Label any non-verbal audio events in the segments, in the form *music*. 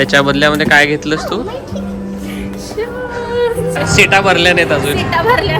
त्याच्या बदल्यामध्ये काय घेतलंस तू? सीटा भरल्या नाहीत अजून. भरल्या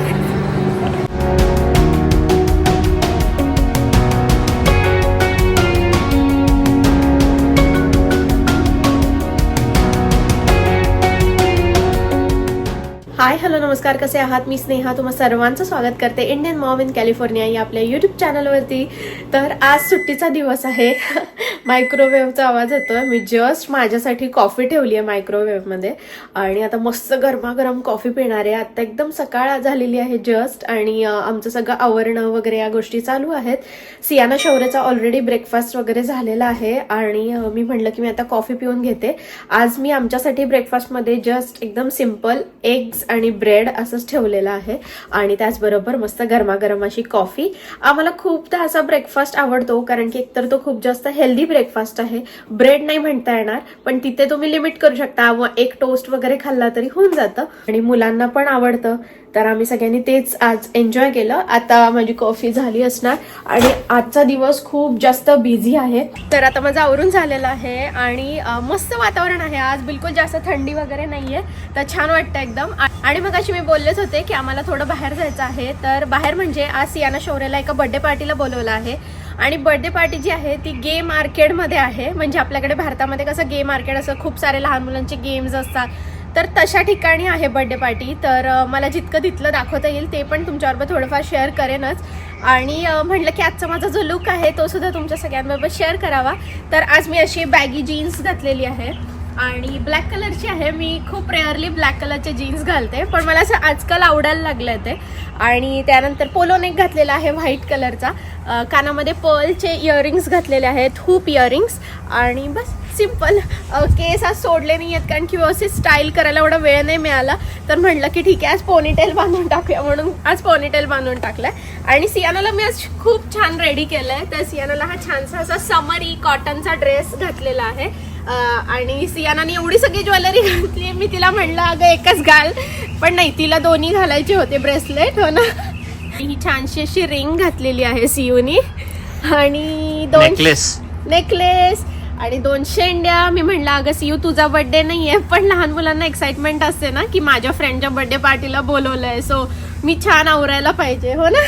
हाय हॅलो नमस्कार कसे आहात? मी स्नेहा तुम्हा सर्वांचं स्वागत करते इंडियन मॉम इन कॅलिफोर्निया या आपल्या यूट्यूब चॅनलवरती तर आज सुट्टीचा दिवस आहे. *laughs* मायक्रोवेव्हचा आवाज येतोय. मी जस्ट माझ्यासाठी कॉफी ठेवली आहे मायक्रोवेव्हमध्ये आणि आता मस्त गरमागरम कॉफी पिणार आहे. आता एकदम सकाळ झालेली आहे जस्ट आणि आमचं सगळं आवरणं वगैरे या गोष्टी चालू आहेत. सियाना शौर्याचा ऑलरेडी ब्रेकफास्ट वगैरे झालेला आहे. आणि मी म्हटलं की मी आता कॉफी पिऊन घेते. आज मी आमच्यासाठी ब्रेकफास्टमध्ये जस्ट एकदम सिंपल एग्स आणि ब्रेड असंच ठेवलेलं आहे. आणि त्याचबरोबर मस्त गरमागरम अशी कॉफी. आम्हाला खूपदा असा ब्रेकफास्ट आवडतो कारण की एकतर तो खूप जास्त हेल्दी ब्रेकफास्ट आहे. ब्रेड नाही म्हणता येणार पण तिथे तुम्ही लिमिट करू शकता. व एक टोस्ट वगैरे खाल्ला तरी होऊन जातं. आणि मुलांना पण आवडतं. तर आम्ही सगळ्यांनी तेच आज एन्जॉय केलं. आता माझी कॉफी झाली असणार आणि आजचा दिवस खूप जास्त बिझी आहे. तर आता माझं आवरून झालेलं आहे आणि मस्त वातावरण आहे. आज बिलकुल जास्त थंडी वगैरे नाहीये तर छान वाटतं एकदम. आणि मग अशी मी बोललेच होते की आम्हाला थोडं बाहेर जायचं आहे. तर बाहेर म्हणजे आज सियाना शौर्याला एका बर्थडे पार्टीला बोलवलं आहे. आणि बर्थडे पार्टी जी आहे ती गेम मार्केटमध्ये आहे. म्हणजे आपल्याकडे भारतामध्ये कसं गेम मार्केट असं खूप सारे लहान मुलांचे गेम्स असतात. तर तशा ठिकाणी आहे बर्थडे पार्टी तर मला जितकं तिथलं दाखवता येईल ते पण तुमच्याबरोबर थोडंफार शेअर करेनच. आणि म्हटलं की आजचा माझा जो लुक आहे तो सुद्धा तुमच्या सगळ्यांबरोबर शेअर करावा. तर आज मी अशी बॅगी जीन्स घातलेली आहे. आणि ब्लॅक कलरची आहे. मी खूप रेअरली ब्लॅक कलरचे जीन्स घालते. पण मला असं आजकाल आवडायला लागलं ते. आणि त्यानंतर पोलो नेक घातलेला आहे व्हाईट कलरचा कानामध्ये पर्लचे इयरिंग्स घातलेले आहेत. हूप इयरिंग्स आणि बस. सिंपल केस आज सोडले नाही आहेत कारण की व्यवस्थित स्टाईल करायला एवढा वेळ नाही मिळाला. तर म्हटलं की ठीक आहे आज पोनीटेल बांधून टाकूया म्हणून आज पोनीटेल बांधून टाकलाय. आणि सियानाला मी आज खूप छान रेडी केलंय. तर सियानाला हा छानसा असा समरी कॉटनचा ड्रेस घातलेला आहे. आणि सियानाने एवढी सगळी ज्वेलरी घातली मी तिला म्हणलं अगं एकच घाल. पण नाही तिला दोन्ही घालायचे होते ब्रेसलेट हो ना? ही छानशी अशी रिंग घातलेली आहे सियूनी. आणि दोन नेकलेस नेकलेस आणि दोन शेंड्या मी म्हणलं अगं सियू तुझा बर्थडे आहे पण लहान मुलांना एक्साइटमेंट असते ना की माझ्या फ्रेंडच्या बर्थडे पार्टीला बोलवलंय. सो मी छान आवरायला पाहिजे हो ना?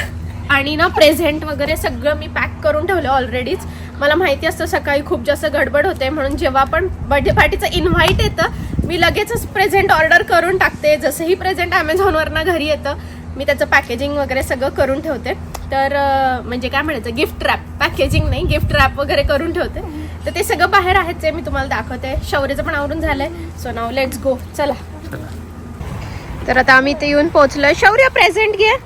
आणि ना प्रेझेंट वगैरे सगळं मी पॅक करून ठेवलं ऑलरेडीच मला माहिती असतं सकाळी खूप जास्त गडबड होते म्हणून जेव्हा पण बर्थडे पार्टीचं इन्व्हाइट येतं मी लगेचच प्रेझेंट ऑर्डर करून टाकते. जसंही प्रेझेंट अमेझॉनवरनं घरी येतं मी त्याचं पॅकेजिंग वगैरे सगळं करून ठेवते. तर म्हणजे काय म्हणायचं गिफ्ट रॅप पॅकेजिंग नाही गिफ्ट रॅप वगैरे करून ठेवते. तर ते सगळं बाहेर आहेच आहे मी तुम्हाला दाखवते. शौर्यचं पण आवरून झालंय. सो नाव लेट्स गो चला. तर आता आम्ही इथे येऊन पोहोचलोय. शौर्य प्रेझेंट घे.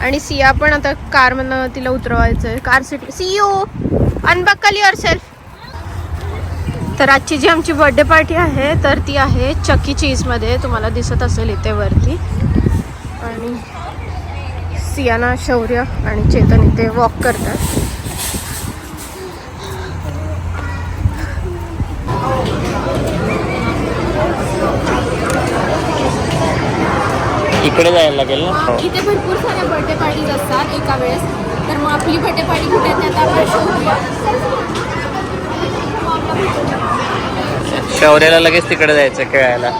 आणि सिया पण आता कार मधनं तिला उतरवायचंय. कार सीट सिओ अनबक्कल युअर सेल्फ तर आजची जी आमची बर्थडे पार्टी आहे तर ती आहे चक्की चीजमध्ये तुम्हाला दिसत असेल इथे वरती. आणि सियाना शौर्य आणि चेतन इथे वॉक करतात. इकडे जायला लागेल ना? हो. इथे भरपूर साऱ्या बर्थडे पार्टीज असतात एका वेळेस. तर मग आपली बर्थडे पार्टी कुठे शौर्याला लगेच तिकडे जायचं खेळायला.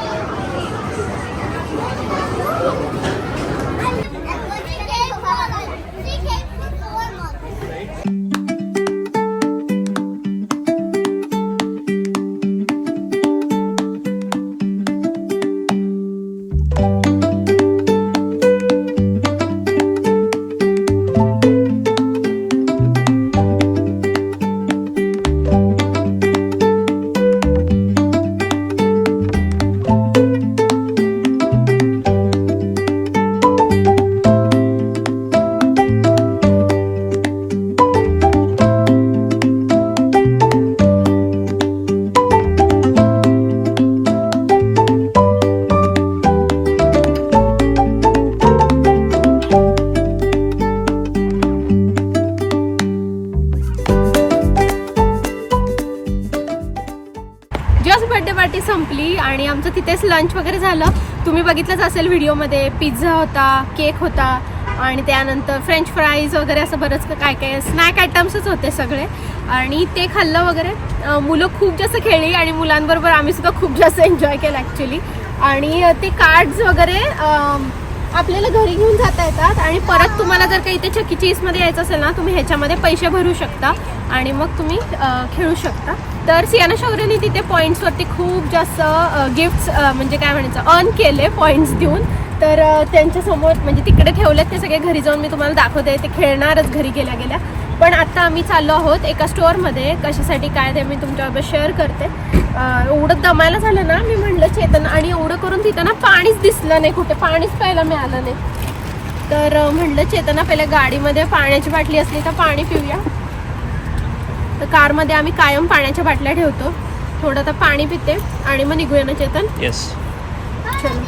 तिथेच लंच वगैरे झालं. तुम्ही बघितलंच असेल व्हिडिओमध्ये पिझ्झा होता केक होता आणि त्यानंतर फ्रेंच फ्राईज वगैरे असं बरंच काय काय स्नॅक आयटम्सच होते सगळे. आणि ते खाल्लं वगैरे. मुलं खूप जास्त खेळली आणि मुलांबरोबर आम्ही सुद्धा खूप जास्त एन्जॉय केलं ॲक्च्युली आणि ते कार्ड्स वगैरे आपल्याला घरी घेऊन जाता येतात. आणि परत तुम्हाला जर काही इथे चकी चीजमध्ये e. यायचं असेल ना तुम्ही ह्याच्यामध्ये पैसे भरू शकता. आणि मग तुम्ही खेळू शकता. तर सियाना शौर्यने तिथे पॉईंट्सवरती खूप जास्त गिफ्ट्स म्हणजे काय म्हणायचं अर्न केले पॉईंट्स देऊन. तर त्यांच्यासमोर म्हणजे तिकडे ठेवलेत ते सगळे घरी जाऊन मी तुम्हाला दाखवते ते खेळणारच घरी गेल्या गेल्या. पण आत्ता आम्ही चाललो आहोत एका स्टोअरमध्ये कशासाठी काय ते मी तुमच्याबरोबर शेअर करते. एवढं दमायला झालं ना मी म्हणलं चेतन आणि एवढं करून तिथं ना पाणीच दिसलं नाही कुठे पाणीच प्यायला मिळालं नाही. तर म्हणलं चेतना पहिल्या गाडीमध्ये पाण्याची बाटली असली तर पाणी पिऊया. तर कारमध्ये आम्ही कायम पाण्याच्या बाटल्या ठेवतो. थोडं तर पाणी पिते आणि मग निघूया ना चेतन? येस चल.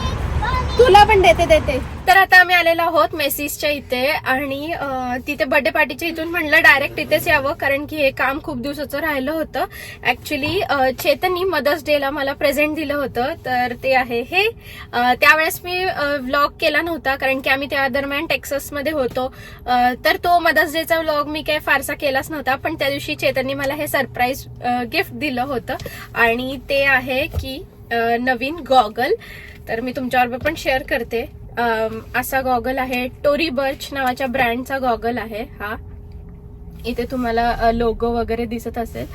तुला पण देते देते. तर आता आम्ही आलेलो आहोत मेसीसच्या इथे आणि तिथे बर्थडे पार्टीच्या इथून म्हणलं डायरेक्ट इथेच यावं कारण की हे काम खूप दिवसाचं राहिलं होतं. ऍक्च्युली चेतननी मदर्स डेला मला प्रेझेंट दिलं होतं तर ते आहे हे. त्यावेळेस मी व्लॉग केला नव्हता कारण की आम्ही त्या दरम्यान टेक्सासमध्ये होतो. तर तो मदर्स डेचा व्लॉग मी काही फारसा केलाच नव्हता पण त्या दिवशी चेतननी मला हे सरप्राईज गिफ्ट दिलं होतं. आणि ते आहे की नवीन गॉगल तर मी तुमच्याबरोबर पण शेअर करते. असा गॉगल आहे टोरी बर्च नावाच्या ब्रँडचा गॉगल आहे हा. इथे तुम्हाला लोगो वगैरे दिसत असेल.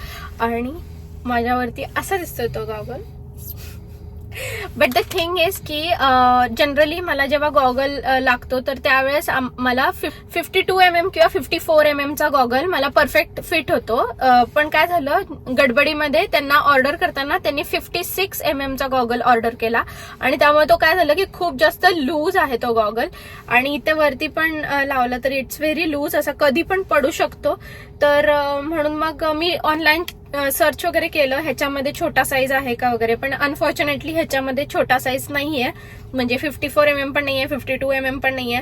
आणि माझ्यावरती असा दिसतोय तो goggle but the thing is की जनरली मला जेव्हा गॉगल लागतो तर त्यावेळेस मला फिफ्टी टू एम एम किंवा फिफ्टी फोर एम एमचा गॉगल मला परफेक्ट फिट होतो. पण काय झालं गडबडीमध्ये त्यांना ऑर्डर करताना त्यांनी फिफ्टी सिक्स एम एमचा गॉगल ऑर्डर केला. आणि त्यामुळे तो काय झालं की खूप जास्त लूज आहे तो गॉगल आणि इथे वरती पण लावला तर इट्स व्हेरी लूज असा कधी पण पडू शकतो. तर म्हणून मग मी ऑनलाईन सर्च वगैरे केलं ह्याच्यामध्ये छोटा साईज आहे का वगैरे पण अनफॉर्च्युनेटली ह्याच्यामध्ये छोटा साईज नाहीये. म्हणजे फिफ्टी फोर एम एम पण नाहीये फिफ्टी टू एम एम पण नाहीये.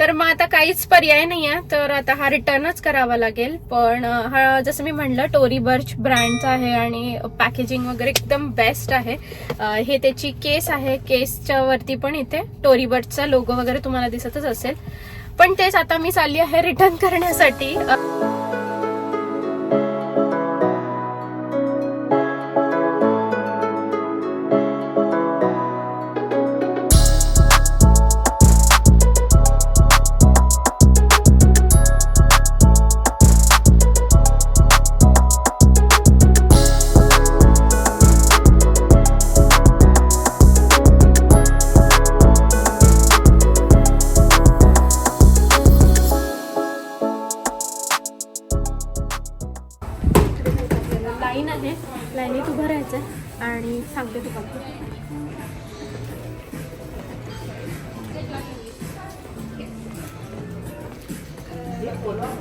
तर मग आता काहीच पर्याय नाहीये. तर आता हा रिटर्नच करावा लागेल. पण हा जसं मी म्हणलं टोरी बर्च ब्रँडचा आहे आणि पॅकेजिंग वगैरे एकदम बेस्ट आहे. हे त्याची केस आहे. केसच्या वरती पण इथे टोरी बर्चचा लोगो वगैरे तुम्हाला दिसतच असेल. पण तेच आता मी चालली आहे रिटर्न करण्यासाठी.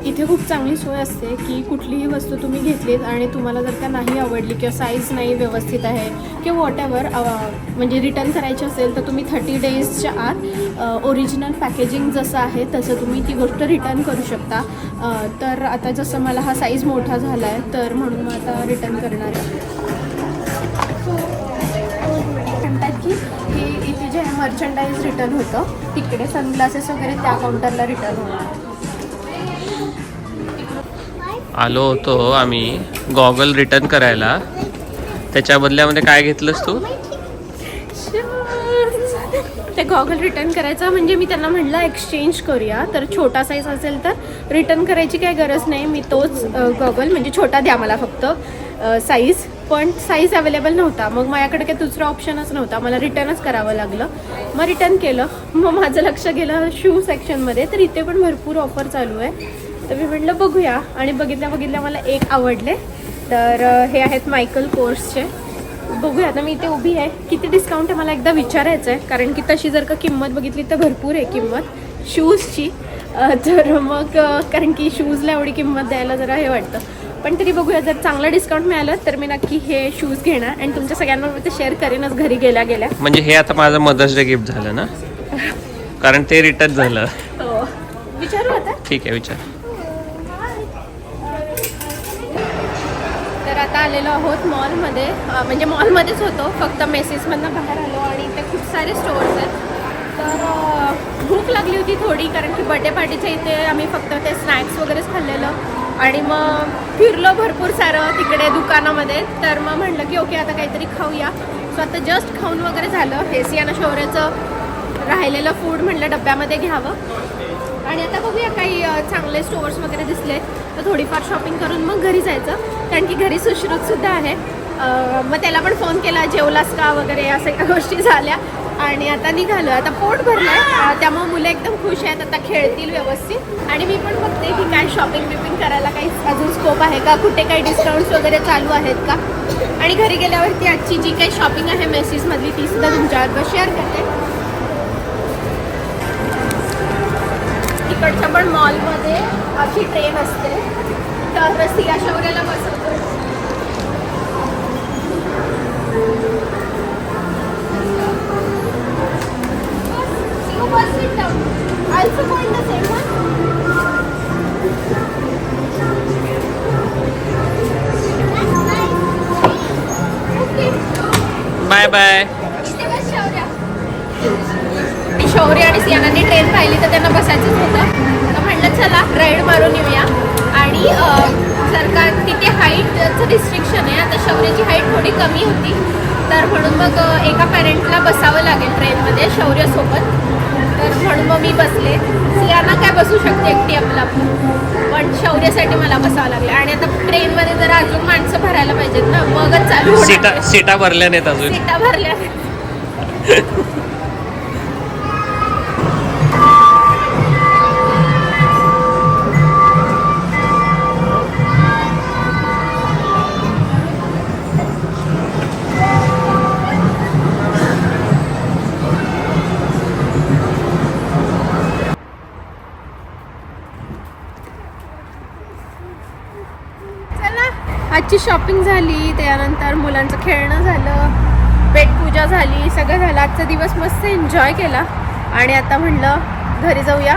इथे खूप चांगली सोय असते की कुठलीही वस्तू तुम्ही घेतलीत आणि तुम्हाला जर का नाही आवडली किंवा साईज नाही व्यवस्थित आहे किंवा वॉट एवर म्हणजे रिटर्न करायची असेल तर तुम्ही थर्टी डेजच्या आत ओरिजिनल पॅकेजिंग जसं आहे तसं तुम्ही ती गोष्ट रिटर्न करू शकता. तर आता जसं मला हा साईज मोठा झाला आहे तर म्हणून मग आता रिटर्न करणार आहे. म्हणतात की हे इथे जे मर्चंडाईज रिटर्न होतं तिकडे सनग्लासेस वगैरे त्या काउंटरला रिटर्न होणार. आलो होतो आम्ही. गॉगल रिटर्न करायला. त्याच्या बदल्यामध्ये काय घेतलंस तू? ते गॉगल रिटर्न करायचा म्हणजे मी त्यांना म्हटलं एक्सचेंज करूया. तर छोटा साईज असेल तर रिटर्न करायची काही गरज नाही. मी तोच गॉगल म्हणजे छोटा द्या मला फक्त साईज पण साईज अवेलेबल नव्हता. मग माझ्याकडे काही दुसरा ऑप्शनच नव्हता. मला रिटर्नच करावं लागलं. मग रिटर्न केलं. मग माझं लक्ष गेलं शू सेक्शनमध्ये तर इथे पण भरपूर ऑफर चालू आहे. तर मी म्हटलं बघूया. आणि बघितल्या बघितल्या मला एक आवडले. तर हे आहेत मायकल कोर्सचे बघूया आता मी इथे उभी आहे. किती डिस्काउंट आहे मला एकदा विचारायचं आहे कारण की तशी जर का किंमत बघितली तर भरपूर आहे किंमत. शूजची तर मग कारण की शूजला एवढी किंमत द्यायला जरा हे वाटतं. पण तरी बघूया जर चांगलं डिस्काउंट मिळालं तर मी नक्की हे शूज घेणार. आणि तुमच्या सगळ्यांना ते शेअर करेनच घरी गेल्या गेल्या. म्हणजे हे आता माझं मदर्स डे गिफ्ट झालं ना? कारण ते रिटर्न झालं. हो. विचारू आता? ठीक आहे विचार. आता आलेलो आहोत मॉलमध्ये. म्हणजे मॉलमध्येच होतो. फक्त मेसेसमधनं बाहेर आलो आणि इथे खूप सारे स्टोअर्स आहेत. तर भूक लागली होती थोडी कारण की बर्थडे पार्टीच्या इथे आम्ही फक्त ते स्नॅक्स वगैरेच खाल्लेलं. आणि मग फिरलो भरपूर सारं तिकडे दुकानामध्ये. तर मग म्हटलं की ओके आता काहीतरी खाऊया. सो आता जस्ट खाऊन वगैरे झालं. हे आणि शौर्याचं राहिलेलं फूड म्हटलं डब्यामध्ये घ्यावं. आणि आता बघूया काही चांगले स्टोअर्स वगैरे दिसले तर थोडीफार शॉपिंग करून मग घरी जायचं. कारण की घरी सुश्रुतसुद्धा आहे. मग त्याला पण फोन केला जेवलास का वगैरे अशा काही *laughs* गोष्टी झाल्या. आणि आता निघालो आता पोट भरलं आहे त्यामुळे मुलं एकदम खुश आहेत. आता खेळतील व्यवस्थित. आणि मी पण बघते की काय शॉपिंग बिपिंग करायला काही अजून स्कोप आहे का? कुठे काही डिस्काउंट्स वगैरे चालू आहेत का? आणि घरी गेल्यावरती आजची जी काही शॉपिंग आहे मेसेजमधली ती सुद्धा तुमच्याबरोबर शेअर करते. तिकडच्या पण मॉलमध्ये अशी ट्रेन असते तर सिया शौर्याला बसवतो Bye-bye. शौर्य आणि सियानाने ट्रेन पाहिली तर त्यांना बसायचंच होतं. तर म्हटलं चला राईड मारून येऊया. आणि का तिथे हाईटचं रिस्ट्रिक्शन आहे. आता शौर्याची हाईट थोडी कमी होती. तर म्हणून मग एका पॅरेंटला बसावं लागेल ट्रेनमध्ये शौर्यासोबत. तर म्हणून मग मी बसले. सियाना काय बसू शकते एकटी आपलं? पण शौर्यासाठी मला बसावं लागलं. आणि आता ट्रेनमध्ये जरा अजून माणसं भरायला पाहिजेत ना. मगच चालू. सीटा सीटा भरल्या नाहीत अजून. सीटा भरल्या *laughs* शॉपिंग झाली त्यानंतर मुलांचं खेळणं झालं पेटपूजा झाली सगळं झालं. आजचा दिवस मस्त एन्जॉय केला. आणि आता म्हणलं घरी जाऊया.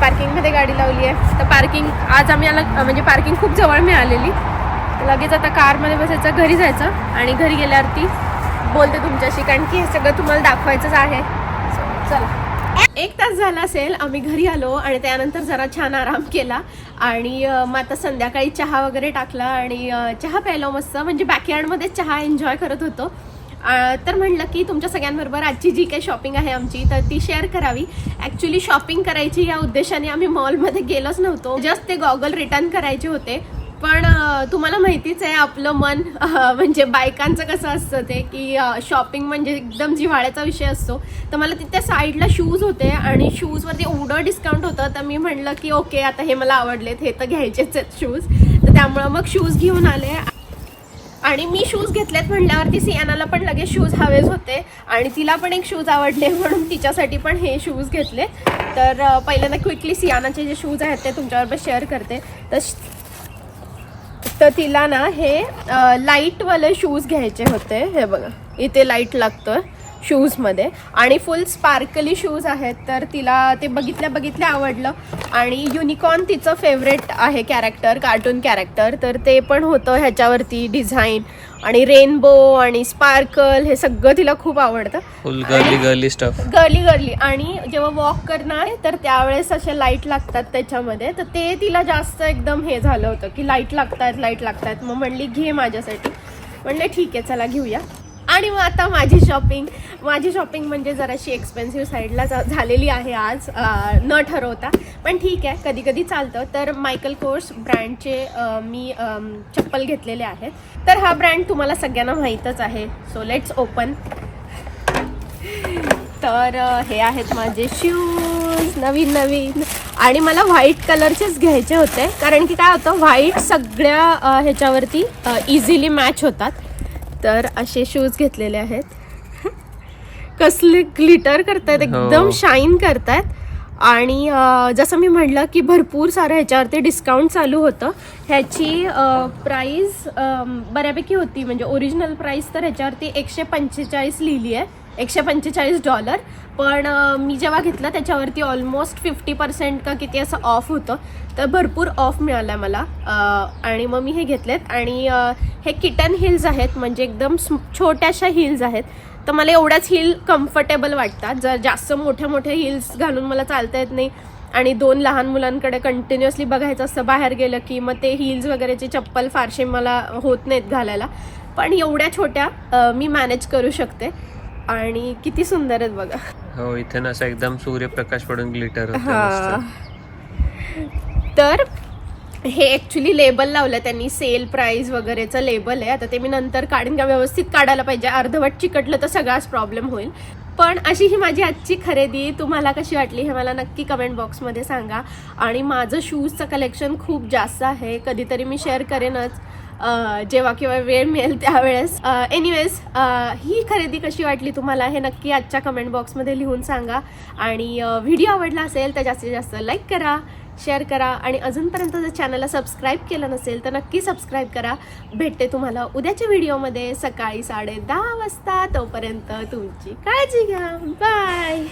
पार्किंगमध्ये गाडी लावली आहे. तर पार्किंग आज आम्ही आला म्हणजे पार्किंग खूप जवळ मिळालेली. लगेच आता कारमध्ये बसायचं घरी जायचं. आणि घरी गेल्यावरती बोलते तुमच्याशी कारण की हे सगळं तुम्हाला दाखवायचंच आहे. चला. एक तास झाला असेल आम्ही घरी आलो आणि त्यानंतर जरा छान आराम केला. आणि मग आता संध्याकाळी चहा वगैरे टाकला आणि चहा प्यायला मस्त म्हणजे बॅकयार्डमध्ये चहा एन्जॉय करत होतो. तर म्हणलं की तुमच्या सगळ्यांबरोबर आजची जी काही शॉपिंग आहे आमची तर ती शेअर करावी. ॲक्च्युली शॉपिंग करायची या उद्देशाने आम्ही मॉलमध्ये गेलोच नव्हतो. जस्ट ते गॉगल रिटर्न करायचे होते. पण तुम्हाला माहितीच आहे आपलं मन म्हणजे बायकांचं कसं असतं ते की शॉपिंग म्हणजे एकदम जिव्हाळ्याचा विषय असतो. तर मला तिथे साईडला शूज होते आणि शूजवरती एवढं डिस्काउंट होतं तर मी म्हणलं की ओके आता हे मला आवडलेत हे तर घ्यायचेच आहेत शूज तर त्यामुळं मग शूज घेऊन आले. आणि मी शूज घेतलेत म्हटल्यावरती सियानाला पण लगेच शूज हवेच होते. आणि तिला पण एक शूज आवडले म्हणून तिच्यासाठी पण हे शूज घेतले. तर पहिल्यांदा क्विकली सियानाचे जे शूज आहेत ते तुमच्याबरोबर शेअर करते. तर तर तिला ना हे लाईटवाले शूज घ्यायचे होते. हे बघा इथे लाइट लागतं शूजमध्ये आणि फुल स्पार्कली शूज आहेत तर तिला ते बघितल्या बघितल्या आवडलं. आणि युनिकॉर्न तिचं फेवरेट आहे कॅरेक्टर कार्टून कॅरेक्टर तर ते पण होतं ह्याच्यावरती डिझाईन आणि रेनबो आणि स्पार्कल हे सगळं तिला खूप आवडतं. Girly girly stuff girly girly आणि जेव्हा वॉक करणार तर त्यावेळेस असे लाइट लागतात त्याच्यामध्ये. तर ते तिला जास्त एकदम हे झालं होतं की लाइट लागतात लाइट लागतात. मग म्हणली घे माझ्यासाठी. म्हणले ठीक आहे चला घेऊया. आणि मग आता माझी शॉपिंग माझी शॉपिंग म्हणजे जराशी एक्सपेन्सिव्ह साईडला झालेली आहे आज. न ठरवता. पण ठीक आहे कधी कधी चालतं. तर मायकल कोर्स ब्रँडचे मी चप्पल घेतलेले आहेत. तर हा ब्रँड तुम्हाला सगळ्यांना माहीतच आहे. सो लेट्स ओपन तर हे आहेत माझे शूज नवीन नवीन. आणि मला व्हाईट कलरचेच घ्यायचे होते. कारण की काय होतं व्हाईट सगळ्या ह्याच्यावरती इझिली मॅच होतात. तर असे शूज घेतलेले आहेत. कसले ग्लिटर करतायत एकदम हो. शाईन करतायत. आणि जसं मी म्हटलं की भरपूर सारं ह्याच्यावरती डिस्काउंट चालू होतं. ह्याची प्राईस बऱ्यापैकी होती. म्हणजे ओरिजिनल प्राईस तर ह्याच्यावरती एकशे पंचेचाळीस लिहिली आहे. एकशे पंचेचाळीस डॉलर. पण मी जेव्हा घेतलं त्याच्यावरती ऑलमोस्ट फिफ्टी पर्सेंट का किती असं ऑफ होतं. तर भरपूर ऑफ मिळाला मला. आणि मग मी हे घेतलेत. आणि हे किटन हिल्स आहेत. म्हणजे एकदम छोट्याशा हिल्स आहेत. तर मला एवढ्याच हिल कम्फर्टेबल वाटतात. जर जास्त मोठ्या मोठ्या हिल्स घालून मला चालता येत नाही. आणि दोन लहान मुलांकडे कंटिन्युअसली बघायचं असतं बाहेर गेलं की मग ते हिल्स वगैरेचे चप्पल फारसे मला होत नाहीत घालायला. पण एवढ्या छोट्या मी मॅनेज करू शकते. आणि किती सुंदर आहेत बघा. हो इथे ना असं एकदम सूर्यप्रकाश पडून ग्लिटर हा. तर हे ऍक्च्युली लेबल लावलं त्यांनी सेल प्राइस वगैरेचं लेबल आहे. आता ते मी नंतर काढीन का व्यवस्थित काढायला पाहिजे. अर्धवट चिकटलं तर सगळाच प्रॉब्लेम होईल. पण अशी ही माझी आजची खरेदी तुम्हाला कशी वाटली हे मला नक्की कमेंट बॉक्समध्ये सांगा. आणि माझं शूजचं कलेक्शन खूप जास्त आहे. कधीतरी मी शेअर करेनच. जेव्हा केव्हा वेळ मिळेल त्यावेळेस. एनिवेज ही खरेदी कशी वाटली तुम्हाला हे नक्की आजच्या कमेंट बॉक्समध्ये लिहून सांगा. आणि व्हिडिओ आवडला असेल तर जास्तीत जास्त लाईक करा शेअर करा आणि अजूनपर्यंत जर चॅनलला सबस्क्राईब केलं नसेल तर नक्की सबस्क्राईब करा. भेटते तुम्हाला उद्याच्या व्हिडिओमध्ये सकाळी साडे दहा वाजता. तोपर्यंत तुमची काळजी घ्या. बाय